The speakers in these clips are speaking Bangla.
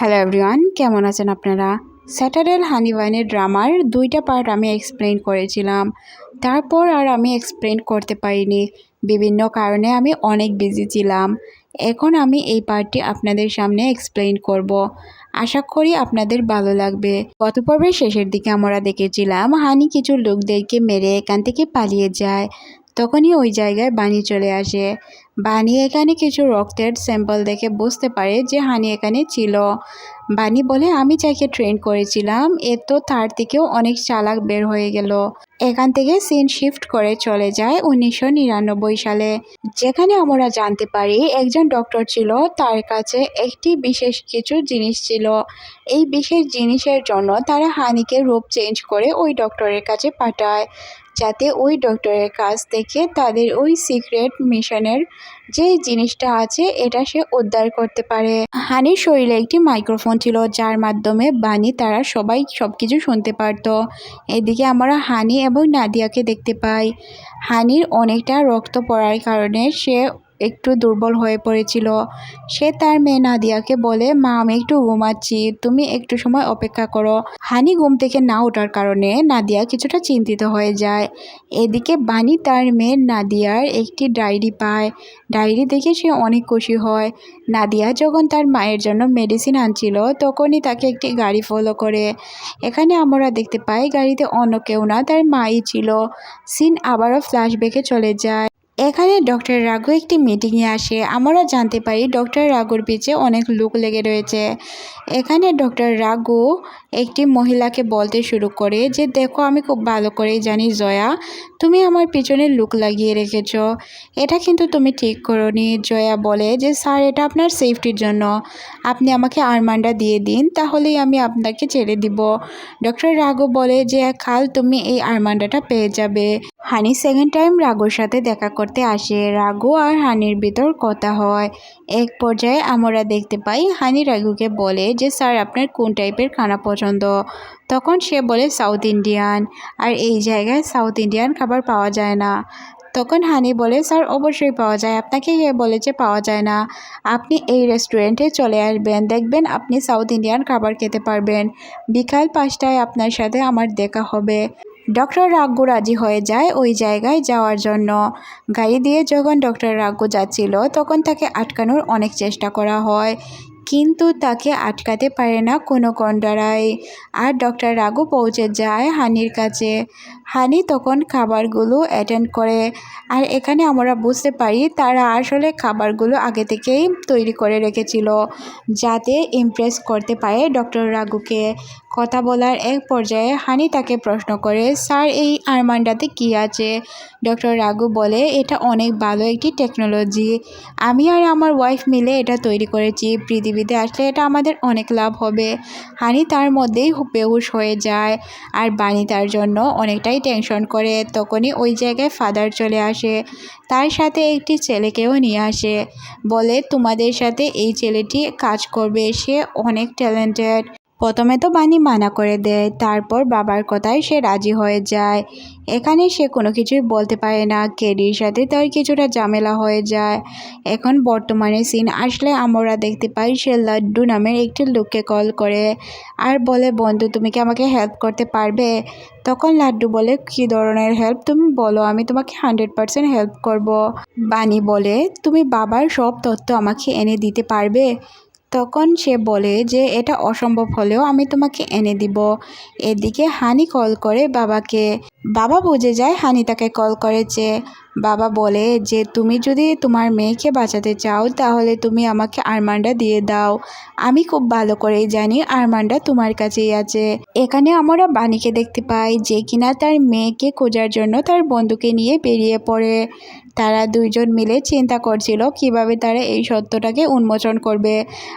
হ্যালো এভরিওয়ান কেমন আছেন আপনারা? স্যাটারডেল হানিওয়াইনের ড্রামার দুইটা পার্ট আমি এক্সপ্লেন করেছিলাম। তারপর আর আমি এক্সপ্লেন করতে পারিনি। বিভিন্ন কারণে আমি অনেক বিজি ছিলাম। এখন আমি এই পার্টটি আপনাদের সামনে এক্সপ্লেন করব। আশা করি আপনাদের ভালো লাগবে। গত পর্বের শেষের দিকে আমরা দেখেছিলাম হানি কিছু লোকদেরকে মেরে এখান থেকে পালিয়ে যায়। তখনই ওই জায়গায় বানি চলে আসে। বানি এখানে কিছু রক্তের স্যাম্পল দেখে বুঝতে পারে যে হানি এখানে ছিল। বানি বলে, আমি যাকে ট্রেন করেছিলাম, এ তো তার থেকেও অনেক চালাক বের হয়ে গেল। এখান থেকে সিন শিফট করে চলে যায় উনিশশো নিরানব্বই সালে। যেখানে আমরা জানতে পারি, একজন ডক্টর ছিল, তার কাছে একটি বিশেষ কিছু জিনিস ছিল। এই বিশেষ জিনিসের জন্য তারা হানিকে রূপ চেঞ্জ করে ওই ডক্টরের কাছে পাঠায়। যাতে ওই ডক্টরের কাছ থেকে তাদের ওই সিক্রেট মিশনের যে জিনিসটা আছে, এটা সে উদ্ধার করতে পারে। হানির শরীরে একটি মাইক্রোফোন ছিল, যার মাধ্যমে বাণী তারা সবাই সব কিছু শুনতে পারত। এদিকে আমরা হানি এবং নাদিয়াকে দেখতে পাই। হানির অনেকটা রক্ত পড়ার কারণে সে একটু দুর্বল হয়ে পড়েছিল। সে তার মেয়ে নাদিয়াকে বলে, মা, আমি একটু ঘুমাচ্ছি, তুমি একটু সময় অপেক্ষা করো। হানি ঘুম থেকে না ওঠার কারণে নাদিয়া কিছুটা চিন্তিত হয়ে যায়। এদিকে বানি তার মেয়ে নাদিয়ার একটি ডায়েরি পায়। ডায়েরি দেখে সে অনেক খুশি হয়। নাদিয়া যখন তার মায়ের জন্য মেডিসিন আনছিল, তখনই তাকে একটি গাড়ি ফলো করে। এখানে আমরা দেখতে পাই, গাড়িতে অন্য কেউ না, তার মাই ছিল। সিন আবারও ফ্ল্যাশব্যাকে চলে যায়। এখানে ডক্টর রাঘু একটি মিটিংয়ে আসে। আমরা জানতে পারি ডক্টর রাঘুর পিছে অনেক লোক লেগে রয়েছে। এখানে ডক্টর রাঘু একটি মহিলাকে বলতে শুরু করে যে, দেখো, আমি খুব ভালো করেই জানি, জয়া, তুমি আমার পিছনে লুক লাগিয়ে রেখেছ। এটা কিন্তু তুমি ঠিক করনি। জয়া বলে যে, স্যার, এটা আপনার সেফটির জন্য। আপনি আমাকে আরমানটা দিয়ে দিন, তাহলেই আমি আপনাকে ছেড়ে দিব। ডক্টর রাঘু বলে যে খাল তুমি এই আরমান্ডাটা পেয়ে যাবে। হানি সেকেন্ড টাইম রাঘুর সাথে দেখা করতে আসে। রাঘু আর হানির ভিতর কথা হয়। এক পর্যায়ে আমরা দেখতে পাই, হানি রাঘুকে বলে যে, স্যার, আপনার কোন টাইপের খানা পছন্দ? তখন সে বলে সাউথ ইন্ডিয়ান আর এই জায়গায় সাউথ ইন্ডিয়ান খাবার পাওয়া যায় না। তখন হানি বলে, স্যার, অবশ্যই পাওয়া যায়। আপনাকে কে বলেছে পাওয়া যায় না? আপনি এই রেস্টুরেন্টে চলে আসবেন। দেখবেন আপনি সাউথ ইন্ডিয়ান খাবার খেতে পারবেন। বিকাল পাঁচটায় আপনার সাথে আমার দেখা হবে। ডক্টর রাগ্গু রাজি হয়ে যায় ওই জায়গায় যাওয়ার জন্য। গাড়ি দিয়ে যখন ডক্টর রাগ্গু যাচ্ছিল, তখন তাকে আটকানোর অনেক চেষ্টা করা হয়, কিন্তু তাকে আটকাতে পারে না কোনো কন্ডারাই। আর ডক্টর রাগু পৌঁছে যায় হানির কাছে। হানি তখন খাবারগুলো অ্যাটেন্ড করে। আর এখানে আমরা বুঝতে পারি, তারা আসলে খাবারগুলো আগে থেকেই তৈরি করে রেখেছিল, যাতে ইমপ্রেস করতে পারে ডক্টর রাঘুকে কথা বলার এক পর্যায়ে হানি তাকে প্রশ্ন করে, স্যার, এই আরমান্ডাতে কি আছে? ডক্টর রাঘু বলে, এটা অনেক ভালো একটি টেকনোলজি। আমি আর আমার ওয়াইফ মিলে এটা তৈরি করেছি। পৃথিবীতে আসলে এটা আমাদের অনেক লাভ হবে। হানি তার মধ্যেই বেহুশ হয়ে যায় আর বাণী তার জন্য অনেকটাই টেনশন করে। তখনই ওই জায়গায় ফাদার চলে আসে। তার সাথে একটি ছেলেকেও নিয়ে আসে। বলে, তোমাদের সাথে এই ছেলেটি কাজ করবে। সে অনেক ট্যালেন্টেড। প্রথমে তো বাণী মানা করে দেয়, তারপর বাবার কথায় সে রাজি হয়ে যায়। এখানে সে কোনো কিছুই বলতে পারে না, কেডির সাথে তার কিছুটা ঝামেলা হয়ে যায়। এখন বর্তমানে সিন আসলে আমরা দেখতে পাই সে লাড্ডু নামের একটি লোককে কল করে আর বলে, বন্ধু, তুমি কি আমাকে হেল্প করতে পারবে? তখন লাড্ডু বলে, কী ধরনের হেল্প তুমি বলো, আমি তোমাকে হান্ড্রেড পারসেন্ট হেল্প করব। বাণী বলে, তুমি বাবার সব তথ্য আমাকে এনে দিতে পারবে? তখন সে বলে যে, এটা অসম্ভব হলেও আমি তোমাকে এনে দিব। এদিকে হানি কল করে বাবাকে। বাবা বুঝে যায় হানি তাকে কল করেছে। বাবা বলে যে, তুমি যদি তোমার মেয়েকে বাঁচাতে চাও, তাহলে তুমি আমাকে আরমানটা দিয়ে দাও। আমি খুব ভালো করেই জানি আরমানটা তোমার কাছেই আছে। এখানে আমরা বাণীকে দেখতে পাই যে, কিনা তার মেয়েকে খোঁজার জন্য তার বন্ধুকে নিয়ে বেরিয়ে পড়ে। তারা দুইজন মিলে চিন্তা করছিল কীভাবে তারা এই সত্যটাকে উন্মোচন করবে।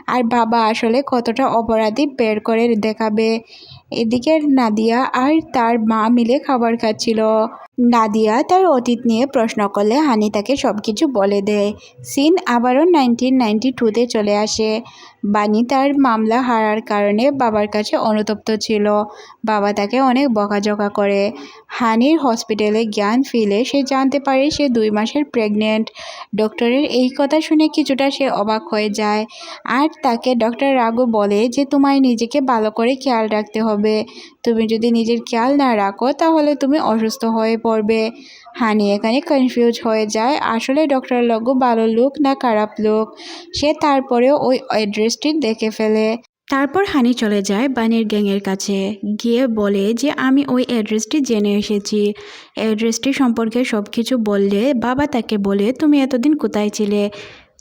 আর বাবা আসলে কতটা অপরাধী বের করে দেখাবে। এদিকে নাদিয়া আর তার মা মিলে খাবার খাচ্ছিল। নাদিয়া তার অতীত নিয়ে প্রশ্ন করলে হানি তাকে সব কিছু বলে দেয়। সিন আবারও নাইনটিন নাইনটি টুতে চলে আসে। বানি তার মামলা হারার কারণে বাবার কাছে অনুতপ্ত ছিল। বাবা তাকে অনেক বকাঝকা করে। হানির হসপিটালে জ্ঞান ফিরে সে জানতে পারে সে দুই মাসের প্রেগনেন্ট। ডক্টরের এই কথা শুনে কিছুটা সে অবাক হয়ে যায়। আর তাকে ডক্টর রাগু বলে যে, তোমায় নিজেকে ভালো করে খেয়াল রাখতে হবে। তুমি যদি নিজের খেয়াল না রাখো, তাহলে তুমি অসুস্থ হয়ে পড়বে। হানি এখানে কনফিউজ হয়ে যায়। আসলে ডক্টর রাগু ভালো লোক না খারাপ লোক সে তারপরেও ওই অ্যাড্রেসটি দেখে ফেলে। তারপর হানি চলে যায় বানির গ্যাংয়ের কাছে। গিয়ে বলে যে, আমি ওই অ্যাড্রেসটি জেনে এসেছি। অ্যাড্রেসটি সম্পর্কে সব কিছু বললে বাবা তাকে বলে, তুমি এতদিন কোথায় ছিলে?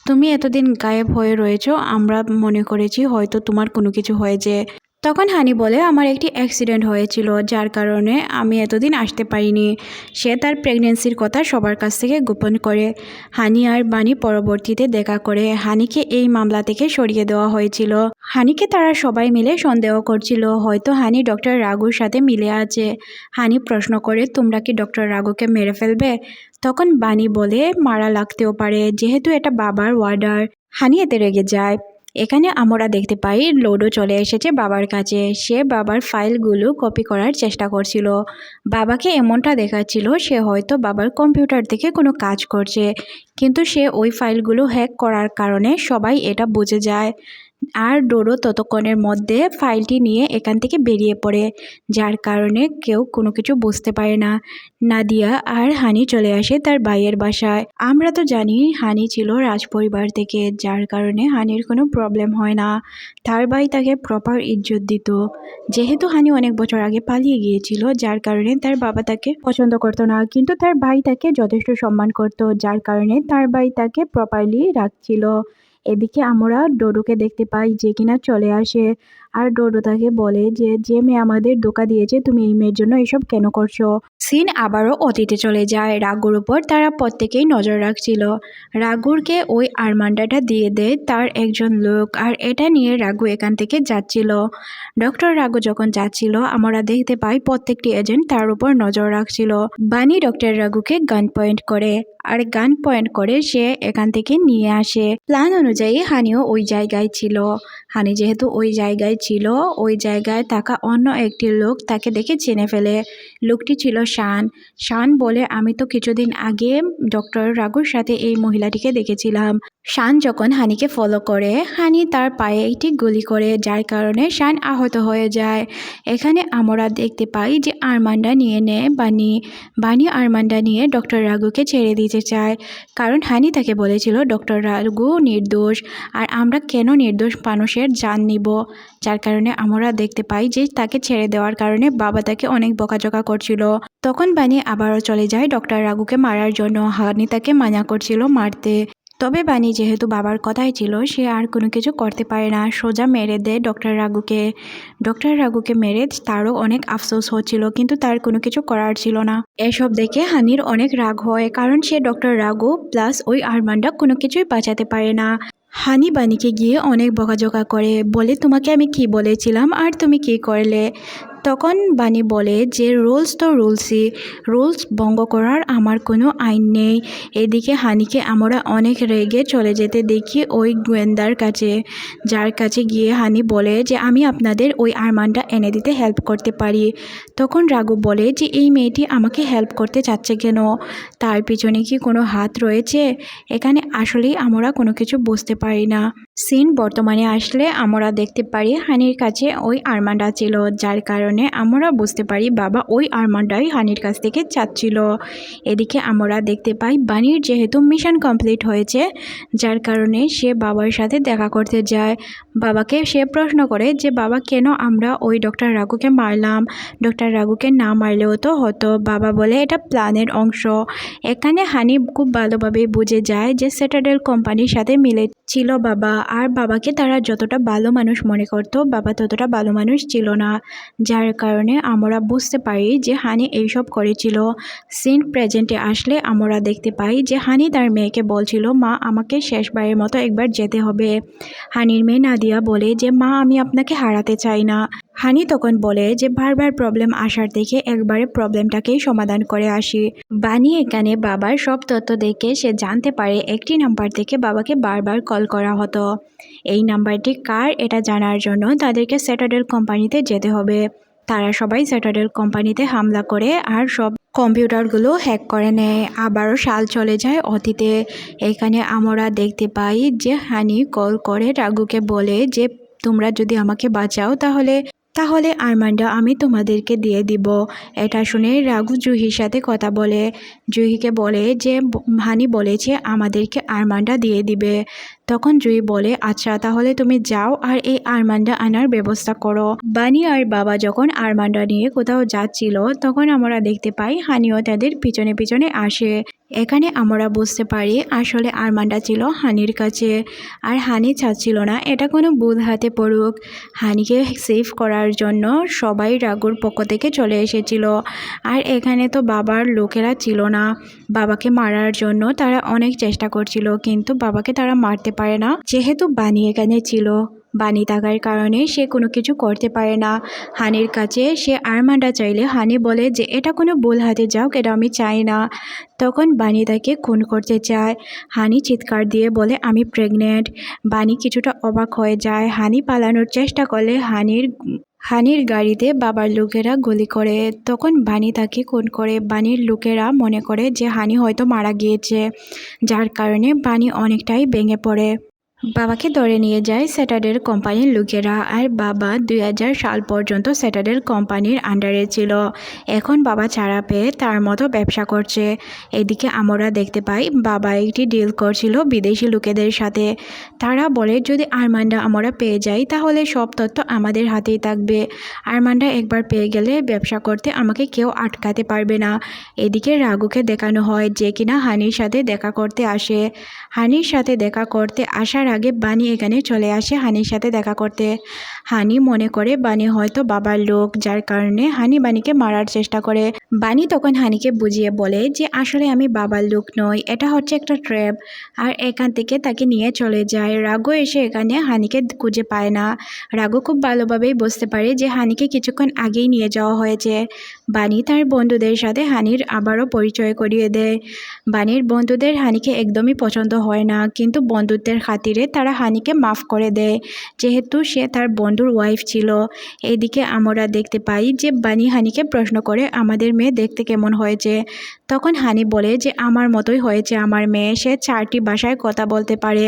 তুমি এতদিন গায়েব হয়ে রয়েছো। আমরা মনে করেছি হয়তো তোমার কোনো কিছু হয়েছে। তখন হানি বলে, আমার একটি অ্যাক্সিডেন্ট হয়েছিল, যার কারণে আমি এতদিন আসতে পারিনি। সে তার প্রেগনেন্সির কথা সবার কাছ থেকে গোপন করে। হানি আর বাণী পরবর্তীতে দেখা করে। হানিকে এই মামলা থেকে সরিয়ে দেওয়া হয়েছিল। হানিকে তারা সবাই মিলে সন্দেহ করছিল। হয়তো হানি ডক্টর রাগুর সাথে মিলে আছে। হানি প্রশ্ন করে, তোমরা কি ডক্টর রাগুকে মেরে ফেলবে? তখন বাণী বলে, মারা লাগতেও পারে, যেহেতু এটা বাবার ওয়ার্ডার। হানি এতে রেগে যায়। এখানে আমরা দেখতে পাই লোডো চলে এসেছে বাবার কাছে সে বাবার ফাইলগুলো কপি করার চেষ্টা করছিল। বাবাকে এমনটা দেখাচ্ছিল, সে হয়তো বাবার কম্পিউটার থেকে কোনো কাজ করছে, কিন্তু সে ওই ফাইলগুলো হ্যাক করার কারণে সবাই এটা বুঝে যায়। আর ডোরো ততক্ষণের মধ্যে ফাইলটি নিয়ে এখান থেকে বেরিয়ে পড়ে, যার কারণে কেউ কোনো কিছু বুঝতে পারে না। নাদিয়া আর হানি চলে আসে তার ভাইয়ের বাসায়। আমরা তো জানি হানি ছিল রাজপরিবার থেকে, যার কারণে হানির কোনো প্রবলেম হয় না। তার ভাই তাকে প্রপার ইজ্জত দিত। যেহেতু হানি অনেক বছর আগে পালিয়ে গিয়েছিল, যার কারণে তার বাবা তাকে পছন্দ করতো না, কিন্তু তার ভাই তাকে যথেষ্ট সম্মান করত, যার কারণে তার ভাই তাকে প্রপারলি রাখছিল। এদিকে আমরা ডোডোকে দেখতে পাই যে কিনা চলে আসে। আর ডোডো তাকে বলে যে যে মেয়ে আমাদের ধোকা দিয়েছে, তুমি এই মেয়ের জন্য এসব কেন করছ? সিন আবারও অতীতে চলে যায়। রাগুর উপর তারা প্রত্যেকেই নজর রাখছিল। রাগুরকে ওই আরমান্ডাটা দিয়ে দেয় তার একজন লোক, আর এটা নিয়ে রাগু এখান থেকে যাচ্ছিল। ডক্টর রাগু যখন যাচ্ছিল, আমরা দেখতে পাই প্রত্যেকটি এজেন্ট তার উপর নজর রাখছিল। বানি ডক্টর রাগুকে গান পয়েন্ট করে, আর গান পয়েন্ট করে সে এখান থেকে নিয়ে আসে। প্ল্যান অনুযায়ী হানিও ওই জায়গায় ছিল। হানি যেহেতু ওই জায়গায় ছিল, ওই জায়গায় থাকা অন্য একটি লোক তাকে দেখে চিনে ফেলে। লোকটি ছিল শান। শান বলে, আমি তো কিছুদিন আগে ডক্টর রাগুর সাথে এই মহিলাটিকে দেখেছিলাম। শান যখন হানিকে ফলো করে, হানি তার পায়ে একটি গুলি করে, যার কারণে শান আহত হয়ে যায়। এখানে আমরা দেখতে পাই যে আরমান্ডা নিয়ে নেয় বানি বানি আরমান্ডা নিয়ে ডক্টর রাগুকে ছেড়ে দিতে চায়। কারণ হানি তাকে বলেছিল, ডক্টর রাগু নির্দোষ, আর আমরা কেন নির্দোষ মানুষের জান নিব? যার কারণে আমরা দেখতে পাই যে তাকে ছেড়ে দেওয়ার কারণে বাবা তাকে অনেক বকাঝকা করছিল। তখন বানি আবারও চলে যায় ডক্টর রাগুকে মারার জন্য। হানি তাকে মানা করছিল মারতে। তবে বানি যেহেতু বাবার কথাই ছিল, সে আর কোনো কিছু করতে পারে না। সোজা মেরে দেয় ডক্টর রাগুকে। ডক্টর রাগুকে মেরে তারও অনেক আফসোস হচ্ছিল, কিন্তু তার কোনো কিছু করার ছিল না। এসব দেখে হানির অনেক রাগ হয়, কারণ সে ডক্টর রাগু প্লাস ওই আরমানটা কোনো কিছুই বাঁচাতে পারে না। হানি বানিকে গিয়ে অনেক বকাঝকা করে, বলে তোমাকে আমি কি বলেছিলাম? আর তুমি কি করলে? তখন বাণী বলে যে, রুলস তো রুলসই। রুলস ভঙ্গ করার আমার কোনো আইন নেই। এদিকে হানিকে আমরা অনেক রেগে চলে যেতে দেখি ওই গোয়েন্দার কাছে। যার কাছে গিয়ে হানি বলে যে, আমি আপনাদের ওই আরমানটা এনে দিতে হেল্প করতে পারি। তখন রাঘু বলে যে, এই মেয়েটি আমাকে হেল্প করতে চাচ্ছে কেন? তার পিছনে কি কোনো হাত রয়েছে? এখানে আসলেই আমরা কোনো কিছু বুঝতে পারি না। সিন বর্তমানে আসলে আমরা দেখতে পারি হানির কাছে ওই আরমান্ডা ছিল, যার কারণে আমরা বুঝতে পারি বাবা ওই আরমান্ডাই হানির কাছ থেকে চাচ্ছিল। এদিকে আমরা দেখতে পাই বানির যেহেতু মিশন কমপ্লিট হয়েছে, যার কারণে সে বাবার সাথে দেখা করতে যায়। বাবাকে সে প্রশ্ন করে যে, বাবা, কেন আমরা ওই ডক্টর রাঘুকে মারলাম? ডক্টর রাঘুকে না মারলেও তো হতো। বাবা বলে, এটা প্ল্যানের অংশ। এখানে হানি খুব ভালোভাবে বুঝে যায় যে স্যাটারডেল কোম্পানির সাথে মিলে ছিল বাবা। আর বাবাকে তারা যতটা ভালো মানুষ মনে করতো, বাবা ততটা ভালো মানুষ ছিল না। যার কারণে আমরা বুঝতে পারি যে, হানি এইসব করেছিল। সিন প্রেজেন্টে আসলে আমরা দেখতে পাই যে, হানি তার মেয়েকে বলছিল, মা, আমাকে শেষবারের মতো একবার যেতে হবে। হানির মেয়ে নাদিয়া বলে যে, মা, আমি আপনাকে হারাতে চাই না হানি তখন বলে যে, বারবার প্রবলেম আসার দেখে একবারে প্রবলেমটাকেই সমাধান করে আসি বানি এখানে বাবার সব তথ্য দেখে সে জানতে পারে একটি নাম্বার থেকে বাবাকে বারবার কল করা হতো। এই নাম্বারটি কার এটা জানার জন্য তাদেরকে স্যাটাডেল কোম্পানিতে যেতে হবে। তারা সবাই স্যাটারডেল কোম্পানিতে হামলা করে আর সব কম্পিউটারগুলো হ্যাক করে নেয়। আবারও সাল চলে যায় অতীতে। এখানে আমরা দেখতে পাই যে হানি কল করে রাগুকে বলে যে, তোমরা যদি আমাকে বাঁচাও তাহলে তাহলে আরমানটা আমি তোমাদেরকে দিয়ে দিব। এটা শুনে রাঘু জুহির সাথে কথা বলে। জুহিকে বলে যে, হানি বলেছে আমাদেরকে আরমানটা দিয়ে দিবে। তখন জুহি বলে আচ্ছা তাহলে তুমি যাও আর এই আরমানটা আনার ব্যবস্থা করো। বানি আর বাবা যখন আরমান্ডা নিয়ে কোথাও যাচ্ছিল, তখন আমরা দেখতে পাই হানিও তাদের পিছনে পিছনে আসে। এখানে আমরা বুঝতে পারি আসলে আরমানটা ছিল হানির কাছে। আর হানি চাচ্ছিল না, এটা কোনো বুধ হাতে পড়ুক। হানিকে সেভ করার জন্য সবাই রাগুর পক্ষ থেকে চলে এসেছিল। আর এখানে তো বাবার লোকেরা ছিল না। বাবাকে মারার জন্য তারা অনেক চেষ্টা করছিল, কিন্তু বাবাকে তারা মারতে পারে না। যেহেতু বানি এখানে ছিল বানি থাকার কারণে সে কোনো কিছু করতে পারে না। হানির কাছে সে আরমান্ডা চাইলে হানি বলে যে, এটা কোনো ভুল হাতে যাও, এটা আমি চাই না। তখন বানি তাকে খুন করতে চায়। হানি চিৎকার দিয়ে বলে, আমি প্রেগনেন্ট বানি কিছুটা অবাক হয়ে যায়। হানি পালানোর চেষ্টা করলে হানির হানির গাড়িতে বাবার লোকেরা গুলি করে। তখন বানি তাকে খুন করে। বানির লোকেরা মনে করে যে হানি হয়তো মারা গিয়েছে। যার কারণে বানি অনেকটাই ভেঙে পড়ে। বাবাকে ধরে নিয়ে যায় স্যাটাডের কোম্পানির লোকেরা আর বাবা দুই হাজার সাল পর্যন্ত স্যাটাডের কোম্পানির আন্ডারে ছিল। এখন বাবা ছাড়া পেয়ে তার মতো ব্যবসা করছে। এদিকে আমরা দেখতে পাই বাবা একটি ডিল করছিল বিদেশি লোকেদের সাথে। তারা বলে, যদি আরমান্ডা আমরা পেয়ে যাই, তাহলে সব তথ্য আমাদের হাতেই থাকবে। আরমান্ডা একবার পেয়ে গেলে ব্যবসা করতে আমাকে কেউ আটকাতে পারবে না। এদিকে রাগুকে দেখানো হয় যে কিনা হানির সাথে দেখা করতে আসে। হানির সাথে দেখা করতে আসার আগে বানি এখানে চলে আসে হানির সাথে দেখা করতে। হানি মনে করে বানি হয়তো বাবার লোক, যার কারণে হানি বানিকে মারার চেষ্টা করে। বানি তখন হানিকে বুঝিয়ে বলে যে আসলে আমি বাবার লোক নই, এটা হচ্ছে একটা ট্র্যাপ। আর এখান থেকে তাকে নিয়ে চলে যায়। রাগু এসে এখানে হানিকে খুঁজে পায় না। রাগু খুব ভালোভাবেই বুঝতে পারে যে হানিকে কিছুক্ষণ আগেই নিয়ে যাওয়া হয়েছে। বানি তার বন্ধুদের সাথে হানির আবারও পরিচয় করিয়ে দেয়। বানির বন্ধুদের হানিকে একদমই পছন্দ হয় না, কিন্তু বন্ধুত্বের খাতিরে তারা হানিকে মাফ করে দেয়। যেহেতু সে তার বন্ধুর ওয়াইফ ছিল এইদিকে আমরা দেখতে পাই যে বানি হানিকে প্রশ্ন করে, আমাদের মেয়ে দেখতে কেমন হয়েছে? তখন হানি বলে যে, আমার মতোই হয়েছে। আমার মেয়ে, সে চারটি ভাষায় কথা বলতে পারে।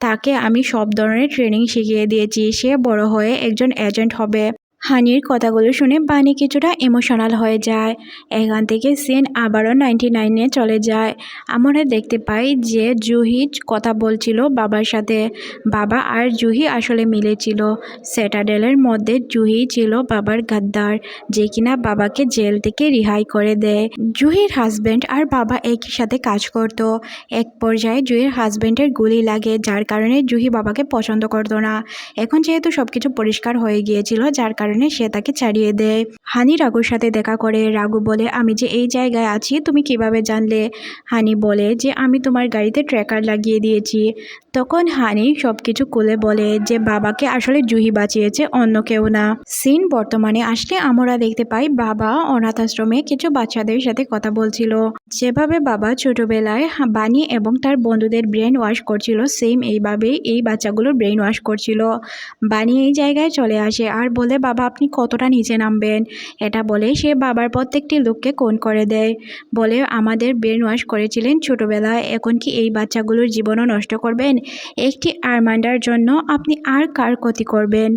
তাকে আমি সব ধরনের ট্রেনিং শিখিয়ে দিয়েছি। সে বড় হয়ে একজন এজেন্ট হবে। হানির কথাগুলো শুনে বানি কিছুটা ইমোশনাল হয়ে যায়। এখান থেকে সিন আবারও নাইনটি নাইনে চলে যায়। আমরা দেখতে পাই যে জুহি কথা বলছিল বাবার সাথে। বাবা আর জুহি আসলে মিলেছিল। স্যাটাডেলের মধ্যে জুহি ছিল বাবার গাদ্দার, যে কিনা বাবাকে জেল থেকে রিহাই করে দেয়। জুহির হাজব্যান্ড আর বাবা একই সাথে কাজ করত। এক পর্যায়ে জুহির হাজব্যান্ডের গুলি লাগে, যার কারণে জুহি বাবাকে পছন্দ করতো না। এখন যেহেতু সবকিছু পরিষ্কার হয়ে গিয়েছিল, যার কারণে সে তাকে ছাড়িয়ে দেয়। হানি রাগুর সাথে দেখা করে। রাগু বলে, আমি যে এই জায়গায় আছি, তুমি কীভাবে জানলে? হানি বলে যে, আমি তোমার গাড়িতে ট্র্যাকার লাগিয়ে দিয়েছি। তখন হানি সব কিছু খুলে বলে যে বাবাকে আসলে জুহি বাঁচিয়েছে অন্য কেউ না। সিন বর্তমানে আসলে আমরা দেখতে পাই বাবা অনাথ আশ্রমে কিছু বাচ্চাদের সাথে কথা বলছিল। যেভাবে বাবা ছোটবেলায় বানি এবং তার বন্ধুদের ব্রেন ওয়াশ করছিল, সেম এইভাবেই এই বাচ্চাগুলোর ব্রেন ওয়াশ করছিল। বানি এই জায়গায় চলে আসে আর বলে, বাবা, আপনি কতটা নিচে নামবেন? এটা বলে, সে বাবার প্রত্যেকটি লোককে কোন করে দেয়। বলে, আমাদের ব্রেন ওয়াশ করেছিলেন ছোটবেলায়, এখন কি এই বাচ্চাগুলোর জীবনও নষ্ট করবেন? একটি আরমান্ডার জন্য আপনি আর কার ক্ষতি করবেন?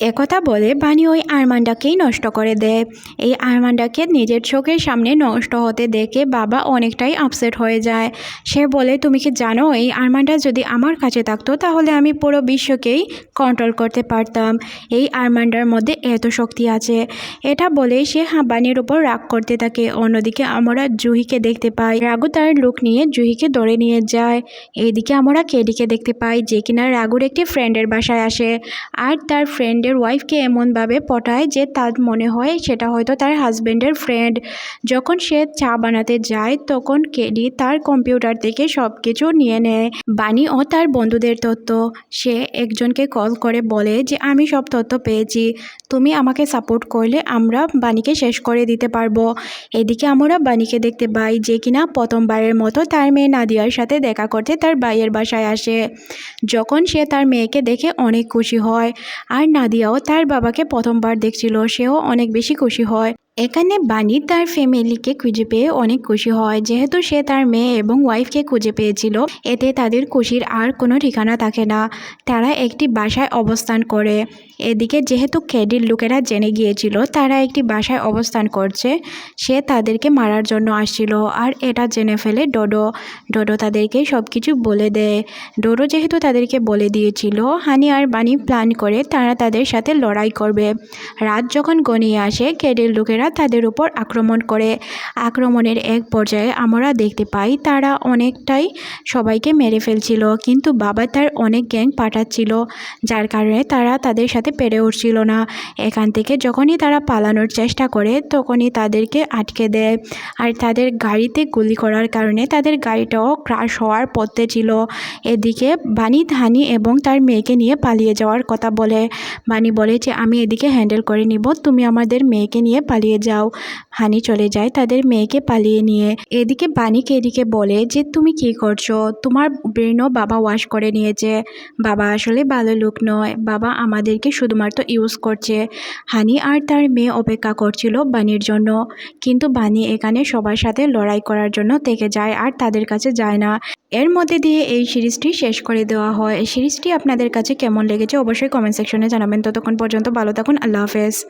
একথা বলে বানি ওই আরমান্ডাকেই নষ্ট করে দেয়। এই আরমান্ডাকে নিজের চোখের সামনে নষ্ট হতে দেখে বাবা অনেকটাই আপসেট হয়ে যায়। সে বলে, তুমি কি জানো, এই আরমান্ডা যদি আমার কাছে থাকতো, তাহলে আমি পুরো বিশ্বকেই কন্ট্রোল করতে পারতাম। এই আরমান্ডার মধ্যে এত শক্তি আছে। এটা বলেই সে হাবানির উপর রাগ করতে থাকে। অন্যদিকে আমরা জুহিকে দেখতে পাই। রাগু তার লুক নিয়ে জুহিকে ধরে নিয়ে যায়। এইদিকে আমরা কেডিকে দেখতে পাই, যে কিনা রাগুর একটি ফ্রেন্ডের বাসায় আসে। আর তার ফ্রেন্ডের ওয়াইফকে এমনভাবে পটায় যে তার মনে হয় সেটা হয়তো তার হাজব্যান্ডের ফ্রেন্ড যখন সে চা বানাতে যায়, তখন কেডি তার কম্পিউটার থেকে সব কিছু নিয়ে নেয়। বানি ও তার বন্ধুদের তথ্য। সে একজনকে কল করে বলে যে, আমি সব তথ্য পেয়েছি। তুমি আমাকে সাপোর্ট করলে আমরা বানিকে শেষ করে দিতে পারব। এদিকে আমরা বানিকে দেখতে পাই যে কিনা প্রথমবারের মতো তার মেয়ে নাদিয়ার সাথে দেখা করতে তার ভাইয়ের বাসায় আসে। যখন সে তার মেয়েকে দেখে অনেক খুশি হয়। আর নাদিয়া নাদিয়াও তার বাবাকে প্রথমবার দেখছিল, সেও অনেক বেশি খুশি হয়। এখানে বানি তার ফ্যামিলিকে খুঁজে পেয়ে অনেক খুশি হয়, যেহেতু সে তার মেয়ে এবং ওয়াইফকে খুঁজে পেয়েছিল, এতে তাদের খুশির আর কোনো ঠিকানা থাকে না। তারা একটি বাসায় অবস্থান করে। এদিকে যেহেতু ক্যাডির লোকেরা জেনে গিয়েছিল তারা একটি বাসায় অবস্থান করছে, সে তাদেরকে মারার জন্য আসছিল। আর এটা জেনে ফেলে ডোডো ডোডো তাদেরকে সব কিছু বলে দেয়। ডোডো যেহেতু তাদেরকে বলে দিয়েছিল, হানি আর বানি প্ল্যান করে তারা তাদের সাথে লড়াই করবে। রাত যখন গনিয়ে আসে কেডের লোকেরা তাদের উপর আক্রমণ করে। আক্রমণের এক পর্যায়ে আমরা দেখতে পাই তারা অনেকটাই সবাইকে মেরে ফেলছিল, কিন্তু বাবা তার অনেক গ্যাং পাঠাচ্ছিল, যার কারণে তারা তাদের সাথে পেরে উঠছিল না। এখান থেকে যখনই তারা পালানোর চেষ্টা করে, তখনই তাদেরকে আটকে দেয়। আর তাদের গাড়িতে গুলি করার কারণে তাদের গাড়িটাও ক্রাশ হওয়ার পথে ছিল। এদিকে বানি ধানি এবং তার মেয়েকে নিয়ে পালিয়ে যাওয়ার কথা বলে। বানি বলে যে, আমি এদিকে হ্যান্ডেল করে নিব, তুমি আমাদের মেয়েকে নিয়ে পালিয়ে যাও। হানি চলে যায় তাদের মেয়েকে পালিয়ে নিয়ে। এদিকে বানিকে এদিকে বলে যে, তুমি কি করছ? তোমার ব্রেনও বাবা ওয়াশ করে নিয়েছে। বাবা আসলে ভালো লোক নয়। বাবা আমাদেরকে শুধুমাত্র ইউজ করছে হানি আর তার মেয়ে অপেক্ষা করছিল বানির জন্য। কিন্তু বানি এখানে সবার সাথে লড়াই করার জন্য থেকে যায় আর তাদের কাছে যায় না। এর মধ্যে দিয়ে এই সিরিজটি শেষ করে দেওয়া হয়। এই সিরিজটি আপনাদের কাছে কেমন লেগেছে অবশ্যই কমেন্ট সেকশনে জানাবেন। ততক্ষণ পর্যন্ত ভালো থাকুন। আল্লাহ হাফেজ।